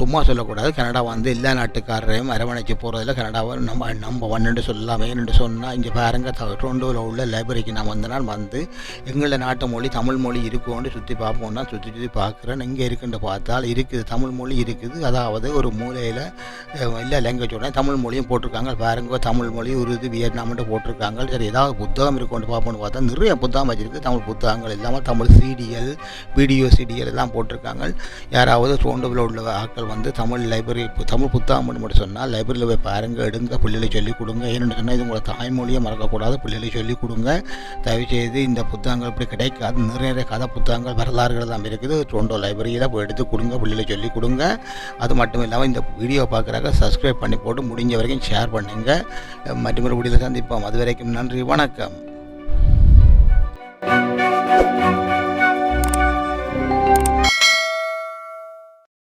சும்மா சொல்லக்கூடாது. கனடா வந்து எல்லா நாட்டுக்காரரையும் அரவணைச்சு போகிறதுல கனடாவை நம்ம நம்ம ஒன்றுட்டு சொல்லலாம் வேணுண்டு சொன்னால் இங்கே பாருங்க த- உள்ள லைப்ரரிக்கு நான் வந்த நாள் வந்து எங்களோட நாட்டு மொழி தமிழ் மொழி இருக்கும்னு சுற்றி பார்ப்போம்னா சுற்றி சுற்றி பார்க்குறேன். இங்கே இருக்குன்னு பார்த்தால் இருக்குது தமிழ் மொழி இருக்குது. அதாவது ஒரு மூலையில் எல்லா லாங்குவேஜோட தமிழ் மொழியும் போட்டிருக்காங்க. பாருங்க தமிழ் மொழி உருது வியட்நாம்னு போட்டிருக்காங்க. சரி ஏதாவது புத்தகம் இருக்கும்னு பார்ப்போம்னு பார்த்தா நிறைய புத்தகம் வச்சிருக்கு. தமிழ் புத்தகங்கள் இல்லாமல் தமிழ் சீடியல் வீடியோ சீடியல் எல்லாம் போட்டிருக்காங்க. யாராவது டொரண்டோவில் உள்ள ஆக்கள் வந்து தமிழ் லைப்ரரி தமிழ் புத்தகம் மட்டும் மட்டும் சொன்னால் லைப்ரரியில் போய் பாருங்கள் எடுங்க பிள்ளைகளை சொல்லிக் கொடுங்க. ஏன்னு சொன்னால் இது உங்களை தாய்மொழியை மறக்கக்கூடாது. பிள்ளைகளை சொல்லிக் கொடுங்க. தயவுசெய்து இந்த புத்தகங்கள் இப்படி கிடைக்காது. நிறைய நிறைய கதை புத்தகங்கள் வரலாறுகள் தான் இருக்குது. டொண்டோ லைப்ரரியில் போய் எடுத்து கொடுங்க பிள்ளைகளை சொல்லிக் கொடுங்க. அது மட்டும் இல்லாமல் இந்த வீடியோ பார்க்குறாங்க சப்ஸ்கிரைப் பண்ணி போட்டு முடிஞ்ச வரைக்கும் ஷேர் பண்ணுங்கள் மற்றும் ஒரு வீடியோவில் சந்திப்போம். அது வரைக்கும் நன்றி வணக்கம்.